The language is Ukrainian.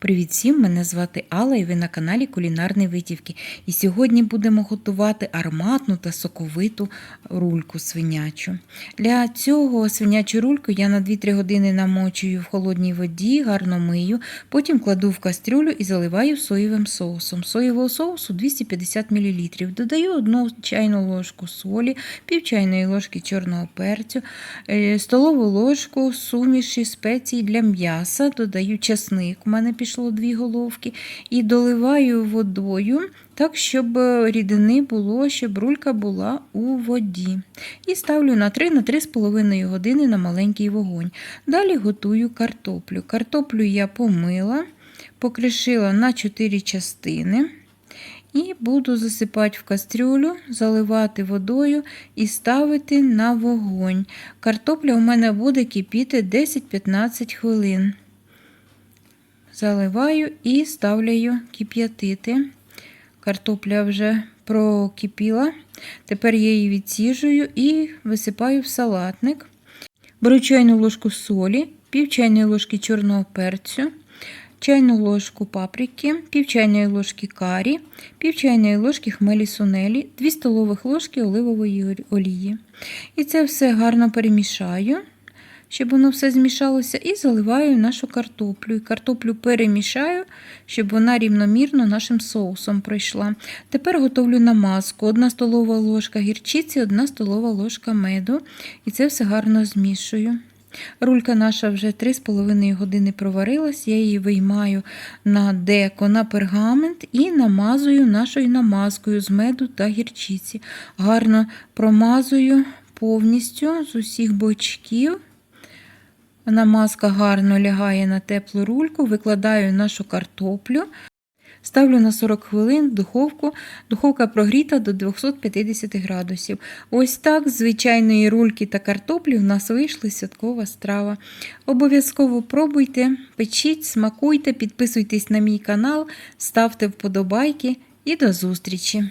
Привіт всім! Мене звати Алла і ви на каналі Кулінарні Витівки. І сьогодні будемо готувати ароматну та соковиту рульку свинячу. Для цього свинячу рульку я на 2-3 години намочую в холодній воді, гарно мию, потім кладу в кастрюлю і заливаю соєвим соусом. Соєвого соусу 250 мл. Додаю 1 чайну ложку солі, пів чайної ложки чорного перцю, е, столову ложку суміші спецій для м'яса, додаю часник, у мене пішло дві головки, і доливаю водою, так, щоб рідини було, щоб рулька була у воді. І ставлю на 3-3,5 години на маленький вогонь. Далі готую картоплю. Картоплю я помила, покришила на 4 частини. І буду засипати в кастрюлю, заливати водою і ставити на вогонь. Картопля у мене буде кипіти 10-15 хвилин. Заливаю і ставлю кип'ятити. Картопля вже прокипіла. Тепер я її відсіжую і висипаю в салатник. Беру чайну ложку солі, пів чайної ложки чорного перцю, чайну ложку паприки, пів чайної ложки карі, пів чайної ложки хмелі сунелі, 2 столових ложки оливової олії. І це все гарно перемішаю, щоб воно все змішалося, і заливаю нашу картоплю. І картоплю перемішаю, щоб вона рівномірно нашим соусом пройшла. Тепер готовлю намазку. 1 столова ложка гірчиці, 1 столова ложка меду. І це все гарно змішую. Рулька наша вже 3,5 години проварилась, я її виймаю на деко, на пергамент і намазую нашою намазкою з меду та гірчиці. Гарно промазую повністю з усіх бочків. Намазка гарно лягає на теплу рульку, викладаю нашу картоплю. Ставлю на 40 хвилин в духовку. Духовка прогріта до 250 градусів. Ось так з звичайної рульки та картоплі в нас вийшла святкова страва. Обов'язково пробуйте, печіть, смакуйте, підписуйтесь на мій канал, ставте вподобайки і до зустрічі!